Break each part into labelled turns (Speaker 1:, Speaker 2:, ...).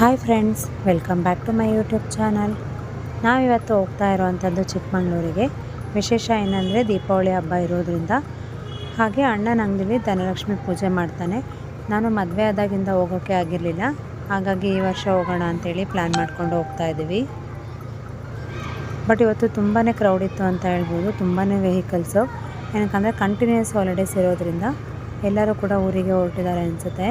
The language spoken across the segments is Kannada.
Speaker 1: Hi friends, welcome back to my YouTube channel. ನಾವಿವತ್ತು ಹೋಗ್ತಾ ಇರೋವಂಥದ್ದು ಚಿಕ್ಕಮಗಳೂರಿಗೆ. ವಿಶೇಷ ಏನಂದರೆ ದೀಪಾವಳಿ ಹಬ್ಬ ಇರೋದ್ರಿಂದ. ಹಾಗೆ ಅಣ್ಣನ ಅಂಗಡಿಲಿ ಧನಲಕ್ಷ್ಮಿ ಪೂಜೆ ಮಾಡ್ತಾನೆ. ನಾನು ಮದುವೆ ಆದಾಗಿಂದ ಹೋಗೋಕ್ಕೆ ಆಗಿರಲಿಲ್ಲ. ಹಾಗಾಗಿ ಈ ವರ್ಷ ಹೋಗೋಣ ಅಂತೇಳಿ ಪ್ಲ್ಯಾನ್ ಮಾಡ್ಕೊಂಡು ಹೋಗ್ತಾ ಇದ್ದೀವಿ. ಬಟ್ ಇವತ್ತು ತುಂಬಾ ಕ್ರೌಡ್ ಇತ್ತು ಅಂತ ಹೇಳ್ಬೋದು. ತುಂಬಾ ವೆಹಿಕಲ್ಸು ಏನಕ್ಕಂದರೆ ಕಂಟಿನ್ಯೂಸ್ ಹಾಲಿಡೇಸ್ ಇರೋದ್ರಿಂದ ಎಲ್ಲರೂ ಕೂಡ ಊರಿಗೆ ಹೊರಟಿದ್ದಾರೆ ಅನಿಸುತ್ತೆ.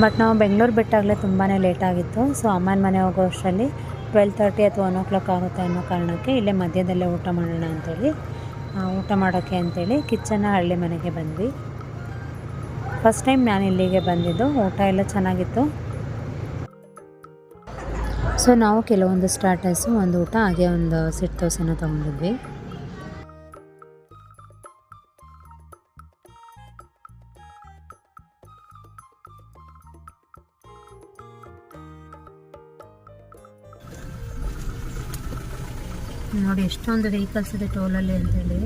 Speaker 1: ಬಟ್ ನಾವು ಬೆಂಗಳೂರು ಬಿಟ್ಟಾಗಲೇ ತುಂಬಾ ಲೇಟ್ ಆಗಿತ್ತು. ಸೊ ಅಮ್ಮನ ಮನೆ ಹೋಗೋ ಅಷ್ಟರಲ್ಲಿ ಟ್ವೆಲ್ ತರ್ಟಿ ಅಥವಾ ಒನ್ ಓ ಕ್ಲಾಕ್ ಆಗುತ್ತೆ ಅನ್ನೋ ಕಾರಣಕ್ಕೆ ಇಲ್ಲೇ ಮಧ್ಯದಲ್ಲೇ ಊಟ ಮಾಡೋಣ ಅಂಥೇಳಿ ಊಟ ಮಾಡೋಕ್ಕೆ ಅಂಥೇಳಿ ಕಿಚನ್ನ ಹಳ್ಳಿ ಮನೆಗೆ ಬಂದ್ವಿ. ಫಸ್ಟ್ ಟೈಮ್ ನಾನು ಇಲ್ಲಿಗೆ ಬಂದಿದ್ದು. ಊಟ ಎಲ್ಲ ಚೆನ್ನಾಗಿತ್ತು. ಸೊ ನಾವು ಕೆಲವೊಂದು ಸ್ಟಾರ್ಟರ್ಸು ಒಂದು ಊಟ ಹಾಗೆ ಒಂದು ಸಿಟ್ ದೋಸೆನ ತೊಗೊಂಡಿದ್ವಿ. ನೋಡಿ, ಎಷ್ಟೊಂದು ವೆಹಿಕಲ್ಸ್ ಇದೆ ಟೋಲಲ್ಲಿ ಅಂತೇಳಿ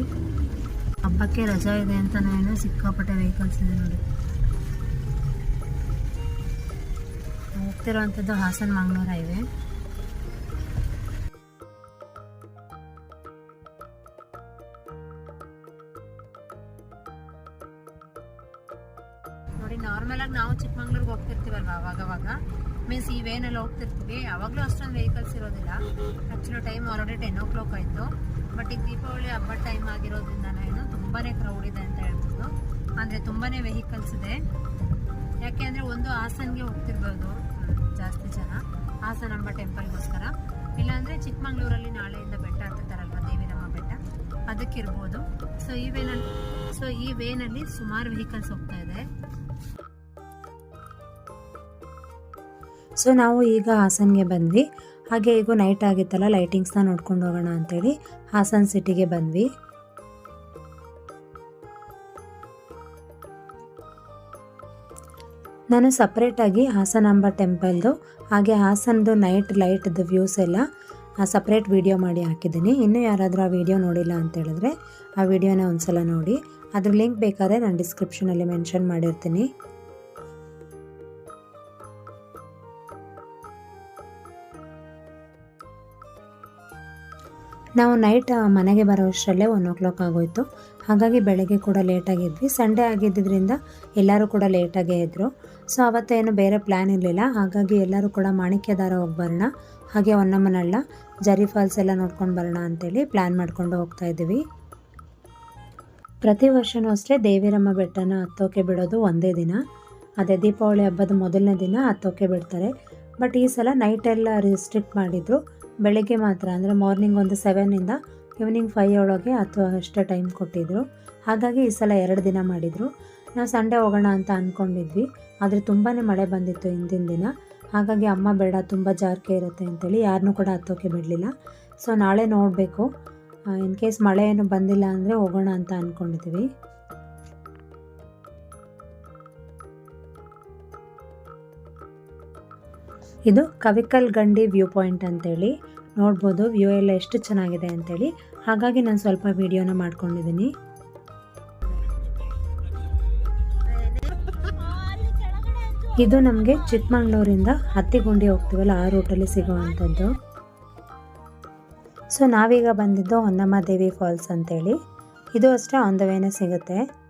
Speaker 1: ಹಬ್ಬಕ್ಕೆ ರಜಾ ಇದೆ ಅಂತ ನಾನು ಸಿಕ್ಕಾಪಟ್ಟೆ ವೆಹಿಕಲ್ಸ್ ಇದೆ ನೋಡಿ. ಹೋಗ್ತಿರೋವಂಥದ್ದು ಹಾಸನ, ಮಂಗಳೂರು ಹೈವೇ. ಮೀನ್ಸ್ ಈ ವೇನಲ್ಲಿ ಹೋಗ್ತಿರ್ತೀವಿ. ಯಾವಾಗಲೂ ಅಷ್ಟೊಂದು ವೆಹಿಕಲ್ಸ್ ಇರೋದಿಲ್ಲ. Actually time already ten o'clock ಆಯಿತು. ಬಟ್ ಈಗ ದೀಪಾವಳಿ ಹಬ್ಬ ಟೈಮ್ ಆಗಿರೋದ್ರಿಂದ ಏನು ತುಂಬಾ ಕ್ರೌಡ್ ಇದೆ ಅಂತ ಹೇಳ್ಬೋದು. ಅಂದರೆ ತುಂಬಾ ವೆಹಿಕಲ್ಸ್ ಇದೆ. ಯಾಕೆ ಅಂದರೆ ಒಂದು ಹಾಸನ್ಗೆ ಹೋಗ್ತಿರ್ಬೋದು. ಜಾಸ್ತಿ ಜನ. ಹಾಸನಾಂಬ ಟೆಂಪಲ್ಗೋಸ್ಕರ ಇಲ್ಲಾಂದರೆ ಚಿಕ್ಕಮಂಗ್ಳೂರಲ್ಲಿ ನಾಳೆಯಿಂದ ಬೆಟ್ಟ ಹತ್ತುತ್ತಾರಲ್ವ ದೇವಿರಮ್ಮ ಬೆಟ್ಟ? ಅದಕ್ಕಿರ್ಬೋದು. ಸೊ ಈ ವೇನಲ್ಲಿ ಸೊ ಈ ವೇನಲ್ಲಿ ಸುಮಾರು ವೆಹಿಕಲ್ಸ್ ಹೋಗ್ತಾ ಇದೆ. ಸೊ ನಾವು ಈಗ ಹಾಸನ್ಗೆ ಬಂದ್ವಿ. ಹಾಗೆ ಈಗ ನೈಟ್ ಆಗಿತ್ತಲ್ಲ ಲೈಟಿಂಗ್ಸ್ನ ನೋಡ್ಕೊಂಡು ಹೋಗೋಣ ಅಂತೇಳಿ ಹಾಸನ್ ಸಿಟಿಗೆ ಬಂದ್ವಿ. ನಾನು ಸಪ್ರೇಟಾಗಿ ಹಾಸನಾಂಬ ಟೆಂಪಲ್ದು ಹಾಗೆ ಹಾಸನದು ನೈಟ್ ಲೈಟ್ದು ವ್ಯೂಸ್ ಎಲ್ಲ ಸಪ್ರೇಟ್ ವಿಡಿಯೋ ಮಾಡಿ ಹಾಕಿದ್ದೀನಿ. ಇನ್ನೂ ಯಾರಾದರೂ ಆ ವಿಡಿಯೋ ನೋಡಿಲ್ಲ ಅಂತ ಹೇಳಿದ್ರೆ ಆ ವಿಡಿಯೋನ ಒಂದ್ಸಲ ನೋಡಿ. ಅದ್ರ ಲಿಂಕ್ ಬೇಕಾದರೆ ನಾನು ಡಿಸ್ಕ್ರಿಪ್ಷನಲ್ಲಿ ಮೆನ್ಷನ್ ಮಾಡಿರ್ತೀನಿ. ನಾವು ನೈಟ್ ಮನೆಗೆ ಬರೋ ಅಷ್ಟರಲ್ಲೇ ಒನ್ ಓ ಕ್ಲಾಕ್ ಆಗೋಯಿತು. ಹಾಗಾಗಿ ಬೆಳಗ್ಗೆ ಕೂಡ ಲೇಟಾಗಿದ್ವಿ ಸಂಡೇ ಆಗಿದ್ದರಿಂದ ಎಲ್ಲರೂ ಕೂಡ ಲೇಟಾಗೇ ಇದ್ದರು ಸೊ ಅವತ್ತೇನು ಬೇರೆ ಪ್ಲ್ಯಾನ್ ಇರಲಿಲ್ಲ. ಹಾಗಾಗಿ ಎಲ್ಲರೂ ಕೂಡ ಮಾಣಿಕ್ಯದಾರ ಹೋಗಿ ಬರೋಣ. ಹಾಗೆ ಹೊನ್ನಮ್ಮನಳ್ಳ ಜರಿ ಫಾಲ್ಸ್ ಎಲ್ಲ ನೋಡ್ಕೊಂಡು ಬರೋಣ ಅಂತೇಳಿ ಪ್ಲ್ಯಾನ್ ಮಾಡ್ಕೊಂಡು ಹೋಗ್ತಾ ಇದ್ದೀವಿ. ಪ್ರತಿ ವರ್ಷವೂ ಅಷ್ಟೇ ದೇವಿರಮ್ಮ ಬೆಟ್ಟನ ಹತ್ತೋಕೆ ಬಿಡೋದು ಒಂದೇ ದಿನ. ಅದೇ ದೀಪಾವಳಿ ಹಬ್ಬದ ಮೊದಲನೇ ದಿನ ಹತ್ತೋಕೆ ಬಿಡ್ತಾರೆ. ಬಟ್ ಈ ಸಲ ನೈಟೆಲ್ಲ ರಿಸ್ಟ್ರಿಕ್ಟ್ ಮಾಡಿದರು. ಬೆಳಗ್ಗೆ ಮಾತ್ರ, ಅಂದರೆ ಮಾರ್ನಿಂಗ್ ಒಂದು ಸೆವೆನಿಂದ ಈವ್ನಿಂಗ್ ಫೈವ್ ಒಳಗೆ ಹತ್ತು ಅಷ್ಟೇ ಟೈಮ್ ಕೊಟ್ಟಿದ್ದರು ಹಾಗಾಗಿ ಈ ಸಲ ಎರಡು ದಿನ ಮಾಡಿದರು. ನಾವು ಸಂಡೇ ಹೋಗೋಣ ಅಂತ ಅಂದ್ಕೊಂಡಿದ್ವಿ ಆದರೆ ತುಂಬಾ ಮಳೆ ಬಂದಿತ್ತು ಹಿಂದಿನ ದಿನ. ಹಾಗಾಗಿ ಅಮ್ಮ, ಬೇಡ, ತುಂಬ ಜಾರಿಕೆ ಇರುತ್ತೆ ಅಂತೇಳಿ ಯಾರನ್ನೂ ಕೂಡ ಹತ್ತೋಕೆ ಬಿಡಲಿಲ್ಲ. ಸೊ ನಾಳೆ ನೋಡಬೇಕು. ಇನ್ ಕೇಸ್ ಮಳೆ ಏನು ಬಂದಿಲ್ಲ ಅಂದರೆ ಹೋಗೋಣ ಅಂತ ಅಂದ್ಕೊಂಡಿದ್ದೀವಿ ಇದು ಕವಿಕಲ್ ಗಂಡಿ ವ್ಯೂ ಪಾಯಿಂಟ್ ಅಂತೇಳಿ. ನೋಡ್ಬೋದು, ವ್ಯೂ ಎಲ್ಲ ಎಷ್ಟು ಚೆನ್ನಾಗಿದೆ ಅಂತೇಳಿ. ಹಾಗಾಗಿ ನಾನು ಸ್ವಲ್ಪ ವಿಡಿಯೋನ ಮಾಡ್ಕೊಂಡಿದ್ದೀನಿ. ಇದು ನಮಗೆ ಚಿಕ್ಕಮಂಗ್ಳೂರಿಂದ ಹತ್ತಿಗುಂಡಿ ಹೋಗ್ತೀವಲ್ಲ, ಆ ರೂಟಲ್ಲಿ ಸಿಗುವಂಥದ್ದು. ಸೊ, ನಾವೀಗ ಬಂದಿದ್ದು ಹೊನ್ನಮ್ಮ ದೇವಿ ಫಾಲ್ಸ್ ಅಂತೇಳಿ. ಇದು ಅಷ್ಟೇ ಆನ್ ದ ವೇನೇ ಸಿಗುತ್ತೆ.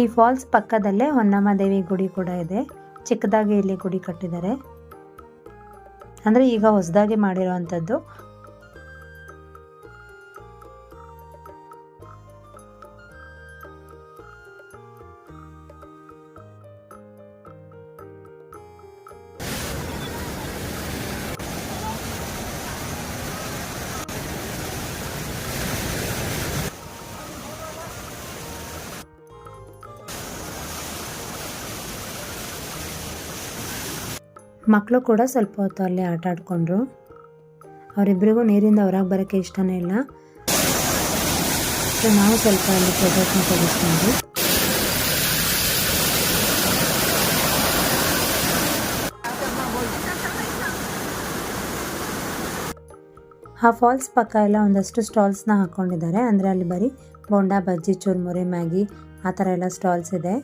Speaker 1: ಈ ಫಾಲ್ಸ್ ಪಕ್ಕದಲ್ಲೇ ಹೊನ್ನಮ್ಮ ದೇವಿ ಗುಡಿ ಕೂಡ ಇದೆ. ಚಿಕ್ಕದಾಗಿ ಇಲ್ಲಿ ಗುಡಿ ಕಟ್ಟಿದ್ದಾರೆ. ಅಂದರೆ ಈಗ ಹೊಸದಾಗಿ ಮಾಡಿರೋವಂಥದ್ದು ಮಕ್ಕಳು ಕೂಡ ಸ್ವಲ್ಪ ಹೊತ್ತು ಅಲ್ಲಿ ಆಟ ಆಡಿಕೊಂಡ್ರು. ಅವರಿಬ್ಬರಿಗೂ ನೀರಿಂದ ಹೊರಗೆ ಬರೋಕ್ಕೆ ಇಷ್ಟನೇ ಇಲ್ಲ. ಸೊ ನಾವು ಸ್ವಲ್ಪ ಅಲ್ಲಿ ಫೋಟೋಸ್ನ ತೆಗೆಸ್ಕೊಂಡ್ವಿ. ಆ ಫಾಲ್ಸ್ ಪಕ್ಕ ಎಲ್ಲ ಒಂದಷ್ಟು ಸ್ಟಾಲ್ಸ್ನ ಹಾಕ್ಕೊಂಡಿದ್ದಾರೆ ಅಂದರೆ ಅಲ್ಲಿ ಬರೀ ಬೋಂಡಾ, ಬಜ್ಜಿ, ಚುರ್ಮುರಿ, ಮ್ಯಾಗಿ ಆ ಥರ ಎಲ್ಲ ಸ್ಟಾಲ್ಸ್ ಇದೆ.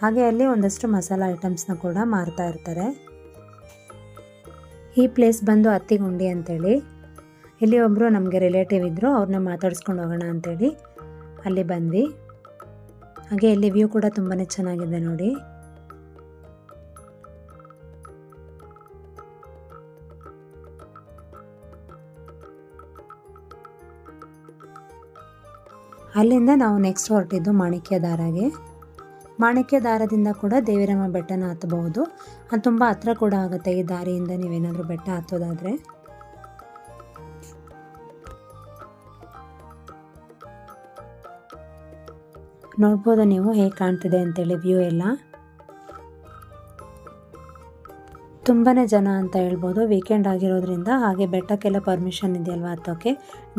Speaker 1: ಹಾಗೆ ಅಲ್ಲಿ ಒಂದಷ್ಟು ಮಸಾಲ ಐಟಮ್ಸ್ನ ಕೂಡ ಮಾರ್ತಾ ಇರ್ತಾರೆ. ಈ ಪ್ಲೇಸ್ ಬಂದು ಅತ್ತಿಗುಂಡಿ ಅಂತೇಳಿ. ಇಲ್ಲಿ ಒಬ್ಬರು ನಮಗೆ ರಿಲೇಟಿವ್ ಇದ್ದರು ಅವ್ರನ್ನ ಮಾತಾಡಿಸ್ಕೊಂಡು ಹೋಗೋಣ ಅಂತೇಳಿ ಅಲ್ಲಿ ಬಂದ್ವಿ. ಹಾಗೆ ಇಲ್ಲಿ ವ್ಯೂ ಕೂಡ ತುಂಬಾ ಚೆನ್ನಾಗಿದೆ ನೋಡಿ. ಅಲ್ಲಿಂದ ನಾವು ನೆಕ್ಸ್ಟ್ ಹೊರಟಿದ್ದು ಮಾಣಿಕ್ಯ ದಾರಾಗೆ ಮಾಣಿಕ್ಯ ದಾರದಿಂದ ಕೂಡ ದೇವಿರಮ್ಮ ಬೆಟ್ಟನ ಹತ್ತಬಹುದು. ಅದು ತುಂಬ ಹತ್ರ ಕೂಡ ಆಗುತ್ತೆ ಈ ದಾರಿಯಿಂದ ನೀವೇನಾದರೂ ಬೆಟ್ಟ ಹತ್ತೋದಾದರೆ. ನೋಡ್ಬೋದು ನೀವು ಹೇಗೆ ಕಾಣ್ತಿದೆ ಅಂತೇಳಿ ವ್ಯೂ ಎಲ್ಲ. ತುಂಬಾ ಜನ ಅಂತ ಹೇಳ್ಬೋದು. ವೀಕೆಂಡ್ ಆಗಿರೋದ್ರಿಂದ ಹಾಗೆ ಬೆಟ್ಟಕ್ಕೆಲ್ಲ ಪರ್ಮಿಷನ್ ಇದೆಯಲ್ವ ಹತ್ತೋಕ್ಕೆ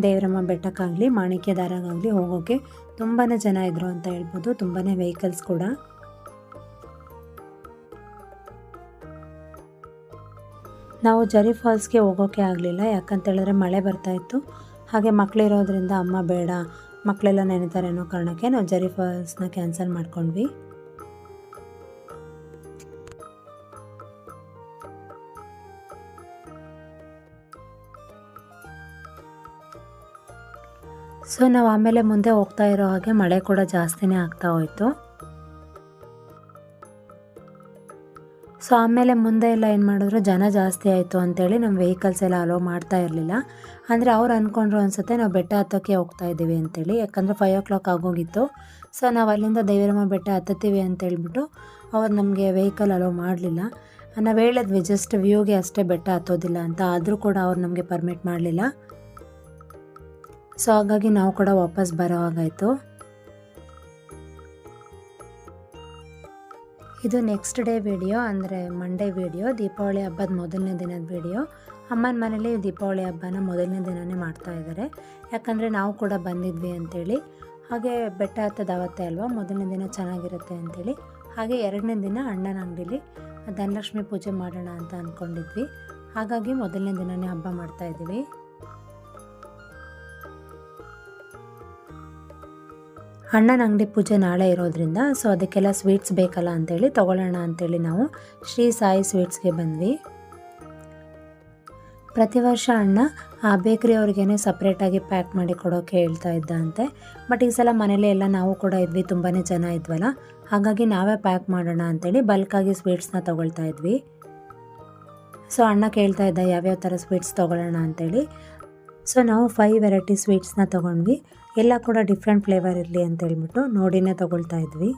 Speaker 1: ದೇವರಮ್ಮ ಬೆಟ್ಟಕ್ಕಾಗಲಿ ಮಾಣಿಕ್ಯ ದಾರಾಗಲಿ ಹೋಗೋಕ್ಕೆ ತುಂಬಾ ಜನ ಇದ್ರು ಅಂತ ಹೇಳ್ಬೋದು. ತುಂಬಾ ವೆಹಿಕಲ್ಸ್ ಕೂಡ. ನಾವು ಜರಿ ಫಾಲ್ಸ್ಗೆ ಹೋಗೋಕ್ಕೆ ಆಗಲಿಲ್ಲ. ಯಾಕಂತೇಳಿದ್ರೆ ಮಳೆ ಬರ್ತಾ ಇತ್ತು. ಹಾಗೆ ಮಕ್ಕಳಿರೋದ್ರಿಂದ ಅಮ್ಮ ಬೇಡ ಮಕ್ಕಳೆಲ್ಲ ನೆನೆತಾರೆ ಅನ್ನೋ ಕಾರಣಕ್ಕೆ ನಾವು ಜರಿ ಫಾಲ್ಸ್ನ ಕ್ಯಾನ್ಸಲ್ ಮಾಡ್ಕೊಂಡ್ವಿ. ಸೊ ನಾವು ಆಮೇಲೆ ಮುಂದೆ ಹೋಗ್ತಾ ಇರೋ ಹಾಗೆ ಮಳೆ ಕೂಡ ಜಾಸ್ತಿನೇ ಆಗ್ತಾ ಹೋಯಿತು. ಸೊ ಆಮೇಲೆ ಮುಂದೆ ಎಲ್ಲ ಏನು ಮಾಡಿದ್ರು, ಜನ ಜಾಸ್ತಿ ಆಯಿತು ಅಂತೇಳಿ ನಮ್ಮ ವೆಹಿಕಲ್ಸ್ ಎಲ್ಲ ಅಲೋ ಮಾಡ್ತಾ ಇರಲಿಲ್ಲ. ಅಂದರೆ ಅವ್ರು ಅಂದ್ಕೊಂಡ್ರು ಅನಿಸುತ್ತೆ ನಾವು ಬೆಟ್ಟ ಹತ್ತೋಕ್ಕೆ ಹೋಗ್ತಾ ಇದ್ದೀವಿ ಅಂತೇಳಿ. ಯಾಕಂದರೆ ಫೈವ್ ಓ ಕ್ಲಾಕ್ ಆಗೋಗಿತ್ತು. ಸೊ ನಾವು ಅಲ್ಲಿಂದ ದೇವಿರಮ್ಮ ಬೆಟ್ಟ ಹತ್ತುತ್ತೀವಿ ಅಂತೇಳ್ಬಿಟ್ಟು ಅವ್ರು ನಮಗೆ ವೆಹಿಕಲ್ ಅಲೋ ಮಾಡಲಿಲ್ಲ. ನಾವು ಹೇಳಿದ್ವಿ ಜಸ್ಟ್ ವ್ಯೂಗೆ ಅಷ್ಟೇ ಬೆಟ್ಟ ಹತ್ತೋದಿಲ್ಲ ಅಂತ. ಆದರೂ ಕೂಡ ಅವ್ರು ನಮಗೆ ಪರ್ಮಿಟ್ ಮಾಡಲಿಲ್ಲ. ಸೊ ಹಾಗಾಗಿ ನಾವು ಕೂಡ ವಾಪಸ್ ಬರೋ ಹಾಗಾಯಿತು. ಇದು ನೆಕ್ಸ್ಟ್ ಡೇ ವಿಡಿಯೋ ಅಂದರೆ ಮಂಡೇ ವಿಡಿಯೋ ದೀಪಾವಳಿ ಹಬ್ಬದ ಮೊದಲನೇ ದಿನದ ವಿಡಿಯೋ ಅಮ್ಮನ ಮನೇಲಿ ದೀಪಾವಳಿ ಹಬ್ಬನ ಮೊದಲನೇ ದಿನವೇ ಮಾಡ್ತಾ ಇದ್ದಾರೆ ಯಾಕಂದರೆ ನಾವು ಕೂಡ ಬಂದಿದ್ವಿ ಅಂತೇಳಿ. ಹಾಗೆ ಬೆಟ್ಟ ಹತ್ತದ ಅವತ್ತೇ ಅಲ್ವಾ? ಮೊದಲನೇ ದಿನ ಚೆನ್ನಾಗಿರುತ್ತೆ ಅಂತೇಳಿ. ಹಾಗೆ ಎರಡನೇ ದಿನ ಅಣ್ಣನ ಅಂಗಡಿಲಿ ಧನಲಕ್ಷ್ಮಿ ಪೂಜೆ ಮಾಡೋಣ ಅಂತ ಅಂದ್ಕೊಂಡಿದ್ವಿ ಹಾಗಾಗಿ ಮೊದಲನೇ ದಿನವೇ ಹಬ್ಬ ಮಾಡ್ತಾ ಅಣ್ಣನ ಅಂಗಡಿ ಪೂಜೆ ನಾಳೆ ಇರೋದ್ರಿಂದ ಸೊ ಅದಕ್ಕೆಲ್ಲ ಸ್ವೀಟ್ಸ್ ಬೇಕಲ್ಲ ಅಂತೇಳಿ ತೊಗೊಳ್ಳೋಣ ಅಂತೇಳಿ ನಾವು ಶ್ರೀ ಸಾಯಿ ಸ್ವೀಟ್ಸ್ಗೆ ಬಂದ್ವಿ. ಪ್ರತಿ ವರ್ಷ ಅಣ್ಣ ಆ ಬೇಕ್ರಿ ಅವ್ರಿಗೇನೆ ಸಪ್ರೇಟಾಗಿ ಪ್ಯಾಕ್ ಮಾಡಿ ಕೊಡೋಕ್ಕೆ ಹೇಳ್ತಾ ಇದ್ದ ಅಂತೆ ಬಟ್ ಈ ಸಲ ಮನೇಲಿ ಎಲ್ಲ ನಾವು ಕೂಡ ಇದ್ವಿ ತುಂಬಾ ಜನ ಇದ್ವಲ್ಲ. ಹಾಗಾಗಿ ನಾವೇ ಪ್ಯಾಕ್ ಮಾಡೋಣ ಅಂತೇಳಿ ಬಲ್ಕಾಗಿ ಸ್ವೀಟ್ಸ್ನ ತೊಗೊಳ್ತಾ ಇದ್ವಿ. ಸೊ ಅಣ್ಣ ಕೇಳ್ತಾ ಇದ್ದ ಯಾವ್ಯಾವ ಥರ ಸ್ವೀಟ್ಸ್ ತೊಗೊಳ್ಳೋಣ ಅಂತೇಳಿ. ಸೊ ನಾವು ಫೈವ್ ವೆರೈಟಿ ಸ್ವೀಟ್ಸ್ನ ತೊಗೊಂಡ್ವಿ. ಎಲ್ಲ ಕೂಡ ಡಿಫ್ರೆಂಟ್ ಫ್ಲೇವರ್ ಇರಲಿ ಅಂತ ಹೇಳ್ಬಿಟ್ಟು ನೋಡಿನೇ ತಗೊಳ್ತಾ ಇದ್ವಿ.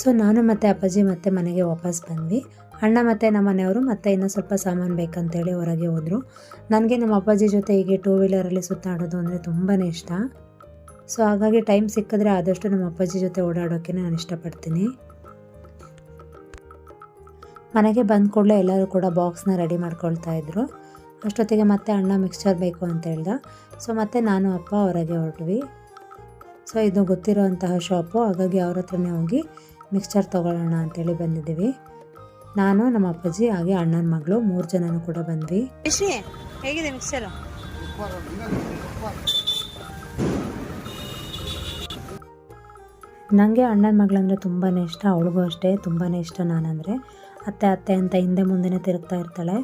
Speaker 1: ಸೊ ನಾನು ಮತ್ತು ಅಪ್ಪಾಜಿ ಮತ್ತೆ ಮನೆಗೆ ವಾಪಸ್ ಬಂದ್ವಿ. ಅಣ್ಣ ಮತ್ತು ನಮ್ಮ ಮನೆಯವರು ಮತ್ತೆ ಇನ್ನೂ ಸ್ವಲ್ಪ ಸಾಮಾನು ಬೇಕಂತೇಳಿ ಹೊರಗೆ ಹೋದರು. ನನಗೆ ನಮ್ಮ ಅಪ್ಪಾಜಿ ಜೊತೆ ಹೀಗೆ ಟೂ ವೀಲರಲ್ಲಿ ಸುತ್ತಾಡೋದು ಅಂದರೆ ತುಂಬಾ ಇಷ್ಟ. ಸೊ ಹಾಗಾಗಿ ಟೈಮ್ ಸಿಕ್ಕಿದ್ರೆ ಆದಷ್ಟು ನಮ್ಮ ಅಪ್ಪಾಜಿ ಜೊತೆ ಓಡಾಡೋಕ್ಕೆ ನಾನು ಇಷ್ಟಪಡ್ತೀನಿ. ಮನೆಗೆ ಬಂದ ಕೂಡಲೇ ಎಲ್ಲರೂ ಕೂಡ ಬಾಕ್ಸ್ನ ರೆಡಿ ಮಾಡ್ಕೊಳ್ತಾ ಇದ್ರು. ಅಷ್ಟೊತ್ತಿಗೆ ಮತ್ತೆ ಅಣ್ಣ ಮಿಕ್ಸ್ಚರ್ ಬೇಕು ಅಂತ ಹೇಳ್ದ. ಸೊ ಮತ್ತೆ ನಾನು, ಅಪ್ಪ ಹೊರಗೆ ಹೊರಟ್ವಿ. ಸೊ ಇದು ಗೊತ್ತಿರೋಂತಹ ಶಾಪು ಹಾಗಾಗಿ ಅವ್ರ ಹತ್ರನೇ ಹೋಗಿ ಮಿಕ್ಸ್ಚರ್ ತೊಗೊಳ್ಳೋಣ ಅಂತೇಳಿ ಬಂದಿದ್ದೀವಿ. ನಾನು ನಮ್ಮ ಅಪ್ಪಾಜಿ ಹಾಗೆ ಅಣ್ಣನ ಮಗಳು ಮೂರು ಜನನೂ ಕೂಡ ಬಂದ್ವಿ.
Speaker 2: ಹೇಗಿದೆ ಮಿಕ್ಸರ್
Speaker 1: ನನಗೆ ಅಣ್ಣನ ಮಗಳಂದರೆ ತುಂಬಾ ಇಷ್ಟ ಅವಳಿಗೂ ಅಷ್ಟೇ ತುಂಬಾ ಇಷ್ಟ ನಾನಂದರೆ. ಅತ್ತೆ ಅತ್ತೆ ಅಂತ ಹಿಂದೆ ಮುಂದೆನೇ ತಿರುಗ್ತಾ ಇರ್ತಾಳೆ.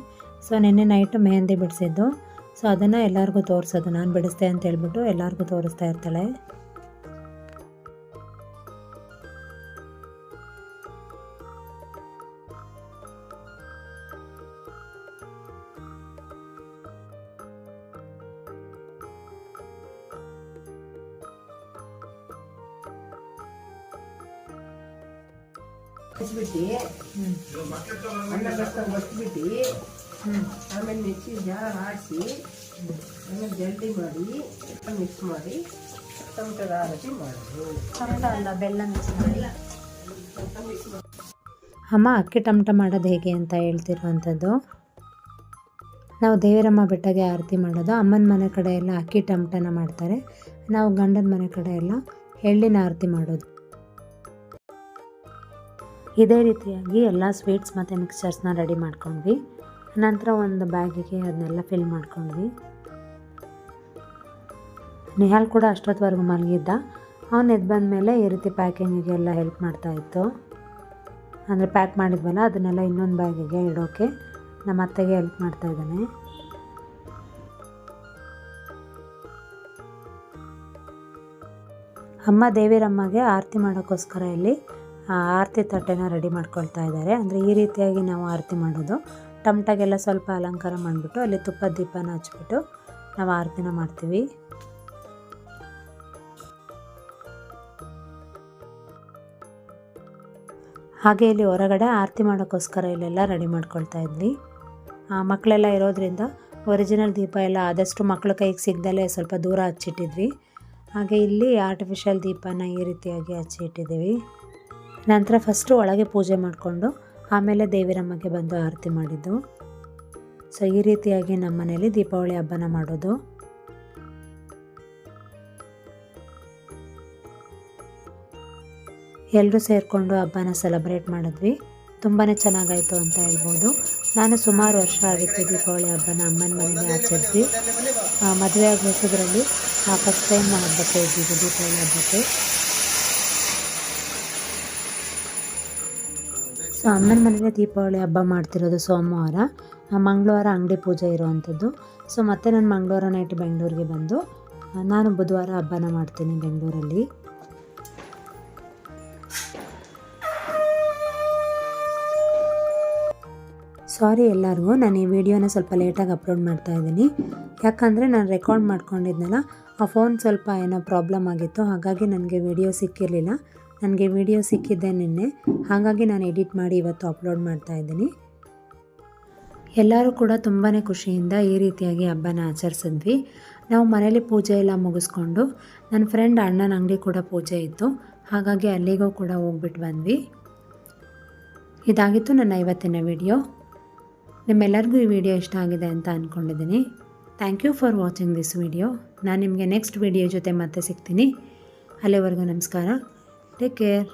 Speaker 1: ಸೊ ನಿನ್ನೆ ನೈಟ್ ಮೆಹಂದಿ ಬಿಡಿಸಿದ್ದು. ಸೊ ಅದನ್ನು ಎಲ್ಲರಿಗೂ ತೋರಿಸೋದು. ನಾನು ಬಿಡಿಸ್ದೆ ಅಂತ ಹೇಳ್ಬಿಟ್ಟು ಎಲ್ಲರಿಗೂ ತೋರಿಸ್ತಾ ಇರ್ತಾಳೆ.
Speaker 3: ಹಚ್ಬಿಟ್ಟು ಅನ್ನ ಕಷ್ಟ ಬಸ್ಬಿಟ್ಟು ಆಮೇಲೆ ಮಿಕ್ಸಿ ಜಾರ ಹಾಕಿ ಆಮೇಲೆ ಜಲ್ದಿ ಮಾಡಿ ಮಿಕ್ಸ್ ಮಾಡಿ ಟೊಮೆಟೊ ಆರತಿ ಮಾಡೋದು.
Speaker 1: ಟೊಮೆಟೊ ಅಲ್ಲ ಬೆಲ್ಲ ಮಿಕ್ಸ್ ಮಾಡಿ. ಅಮ್ಮ ಅಕ್ಕಿ ಟಮಟ ಮಾಡೋದು ಹೇಗೆ ಅಂತ ಹೇಳ್ತಿರುವಂಥದ್ದು. ನಾವು ದೇವರಮ್ಮ ಬೆಟ್ಟಗೆ ಆರತಿ ಮಾಡೋದು. ಅಮ್ಮನ ಮನೆ ಕಡೆ ಎಲ್ಲ ಅಕ್ಕಿ ಟಮಟನ ಮಾಡ್ತಾರೆ. ನಾವು ಗಂಡನ ಮನೆ ಕಡೆ ಎಲ್ಲ ಎಳ್ಳಿನ ಆರತಿ ಮಾಡೋದು. ಇದೇ ರೀತಿಯಾಗಿ ಎಲ್ಲ ಸ್ವೀಟ್ಸ್ ಮತ್ತು ಮಿಕ್ಸ್ಚರ್ಸ್ನ ರೆಡಿ ಮಾಡ್ಕೊಂಡ್ವಿ. ನಂತರ ಒಂದು ಬ್ಯಾಗಿಗೆ ಅದನ್ನೆಲ್ಲ ಫಿಲ್ ಮಾಡ್ಕೊಂಡ್ವಿ. ನಿಹಾಲ್ ಕೂಡ ಅಷ್ಟೊತ್ತವರೆಗೂ ಮಲಗಿದ್ದ. ಅವನು ಎದ್ದು ಬಂದ ಮೇಲೆ ಈ ರೀತಿ ಪ್ಯಾಕಿಂಗಿಗೆಲ್ಲ ಹೆಲ್ಪ್ ಮಾಡ್ತಾಯಿತ್ತು ಅಂದರೆ ಪ್ಯಾಕ್ ಮಾಡಿದ್ವಲ್ಲ, ಅದನ್ನೆಲ್ಲ ಇನ್ನೊಂದು ಬ್ಯಾಗಿಗೆ ಇಡೋಕ್ಕೆ ನಮ್ಮ ಅತ್ತೆಗೆ ಹೆಲ್ಪ್ ಮಾಡ್ತಾ ಇದ್ದಾನೆ. ಅಮ್ಮ ದೇವಿರಮ್ಮಗೆ ಆರತಿ ಮಾಡೋಕ್ಕೋಸ್ಕರ ಇಲ್ಲಿ ಆರತಿ ತಟ್ಟೆನ ರೆಡಿ ಮಾಡ್ಕೊಳ್ತಾ ಇದ್ದಾರೆ. ಅಂದರೆ ಈ ರೀತಿಯಾಗಿ ನಾವು ಆರತಿ ಮಾಡೋದು. ಟಮಟಗೆಲ್ಲ ಸ್ವಲ್ಪ ಅಲಂಕಾರ ಮಾಡಿಬಿಟ್ಟು ಅಲ್ಲಿ ತುಪ್ಪ ದೀಪನ ಹಚ್ಬಿಟ್ಟು ನಾವು ಆರತಿನ ಮಾಡ್ತೀವಿ. ಹಾಗೆ ಇಲ್ಲಿ ಹೊರಗಡೆ ಆರತಿ ಮಾಡೋಕ್ಕೋಸ್ಕರ ಇಲ್ಲೆಲ್ಲ ರೆಡಿ ಮಾಡ್ಕೊಳ್ತಾ ಇದ್ವಿ. ಮಕ್ಕಳೆಲ್ಲ ಇರೋದ್ರಿಂದ ಒರಿಜಿನಲ್ ದೀಪ ಎಲ್ಲ ಆದಷ್ಟು ಮಕ್ಕಳ ಕೈಗೆ ಸಿಗ್ದಲೇ ಸ್ವಲ್ಪ ದೂರ ಹಚ್ಚಿಟ್ಟಿದ್ವಿ. ಹಾಗೆ ಇಲ್ಲಿ ಆರ್ಟಿಫಿಷಿಯಲ್ ದೀಪನ ಈ ರೀತಿಯಾಗಿ ಹಚ್ಚಿ ಇಟ್ಟಿದ್ದೀವಿ ನಂತರ ಫಸ್ಟು ಒಳಗೆ ಪೂಜೆ ಮಾಡಿಕೊಂಡು ಆಮೇಲೆ ದೇವಿರಮ್ಮಗೆ ಬಂದು ಆರತಿ ಮಾಡಿದ್ದು. ಸೊ ಈ ರೀತಿಯಾಗಿ ನಮ್ಮ ಮನೇಲಿ ದೀಪಾವಳಿ ಹಬ್ಬನ ಮಾಡೋದು. ಎಲ್ಲರೂ ಸೇರಿಕೊಂಡು ಹಬ್ಬನ ಸೆಲೆಬ್ರೇಟ್ ಮಾಡಿದ್ವಿ. ತುಂಬಾ ಚೆನ್ನಾಗಾಯಿತು ಅಂತ ಹೇಳ್ಬೋದು. ನಾನು ಸುಮಾರು ವರ್ಷ ಆಗಿತ್ತು ದೀಪಾವಳಿ ಹಬ್ಬನ ಅಮ್ಮನ ಮನೇಲಿ ಆಚರಿಸಿ. ಮದುವೆ ಆಗಿ ಹೊಸದ್ರಲ್ಲಿ ಫಸ್ಟ್ ಟೈಮ್ ಹಬ್ಬಕ್ಕೆ ಇದ್ದಿದ್ದು ದೀಪಾವಳಿ ಹಬ್ಬಕ್ಕೆ. ಸೊ ಅಮ್ಮನ ಮನೆಗೆ ದೀಪಾವಳಿ ಹಬ್ಬ ಮಾಡ್ತಿರೋದು ಸೋಮವಾರ. ಮಂಗಳವಾರ ಅಂಗಡಿ ಪೂಜೆ ಇರುವಂಥದ್ದು. ಸೊ ಮತ್ತೆ ನಾನು ಮಂಗಳವಾರ ನೈಟ್ ಬೆಂಗಳೂರಿಗೆ ಬಂದು ನಾನು ಬುಧವಾರ ಹಬ್ಬನ ಮಾಡ್ತೀನಿ ಬೆಂಗಳೂರಲ್ಲಿ. ಸಾರಿ ಎಲ್ಲರಿಗೂ, ನಾನು ಈ ವಿಡಿಯೋನ ಸ್ವಲ್ಪ ಲೇಟಾಗಿ ಅಪ್ಲೋಡ್ ಮಾಡ್ತಾ ಇದ್ದೀನಿ. ಯಾಕಂದರೆ ನಾನು ರೆಕಾರ್ಡ್ ಮಾಡ್ಕೊಂಡಿದ್ನಲ್ಲ, ಆ ಫೋನ್ ಸ್ವಲ್ಪ ಏನೋ ಪ್ರಾಬ್ಲಮ್ ಆಗಿತ್ತು, ಹಾಗಾಗಿ ನನಗೆ ವಿಡಿಯೋ ಸಿಕ್ಕಿರಲಿಲ್ಲ. ನನಗೆ ವಿಡಿಯೋ ಸಿಕ್ಕಿದ್ದೆ ನಿನ್ನೆ. ಹಾಗಾಗಿ ನಾನು ಎಡಿಟ್ ಮಾಡಿ ಇವತ್ತು ಅಪ್ಲೋಡ್ ಮಾಡ್ತಾ ಇದ್ದೀನಿ. ಎಲ್ಲರೂ ಕೂಡ ತುಂಬಾ ಖುಷಿಯಿಂದ ಈ ರೀತಿಯಾಗಿ ಹಬ್ಬನ ಆಚರಿಸಿದ್ವಿ. ನಾವು ಮನೇಲಿ ಪೂಜೆ ಎಲ್ಲ ಮುಗಿಸ್ಕೊಂಡು ನನ್ನ ಫ್ರೆಂಡ್ ಅಣ್ಣನ ಅಂಗಡಿ ಕೂಡ ಪೂಜೆ ಇತ್ತು. ಹಾಗಾಗಿ ಅಲ್ಲಿಗೂ ಕೂಡ ಹೋಗ್ಬಿಟ್ಟು ಬಂದ್ವಿ. ಇದಾಗಿತ್ತು ನನ್ನ ಇವತ್ತಿನ ವಿಡಿಯೋ. ನಿಮ್ಮೆಲ್ಲರಿಗೂ ಈ ವಿಡಿಯೋ ಇಷ್ಟ ಆಗಿದೆ ಅಂತ ಅಂದ್ಕೊಂಡಿದ್ದೀನಿ thank you for watching this video ನಾನು ನಿಮಗೆ ನೆಕ್ಸ್ಟ್ ವಿಡಿಯೋ ಜೊತೆ ಮತ್ತೆ ಸಿಗ್ತೀನಿ. ಅಲ್ಲಿವರೆಗೂ ನಮಸ್ಕಾರ. Take care.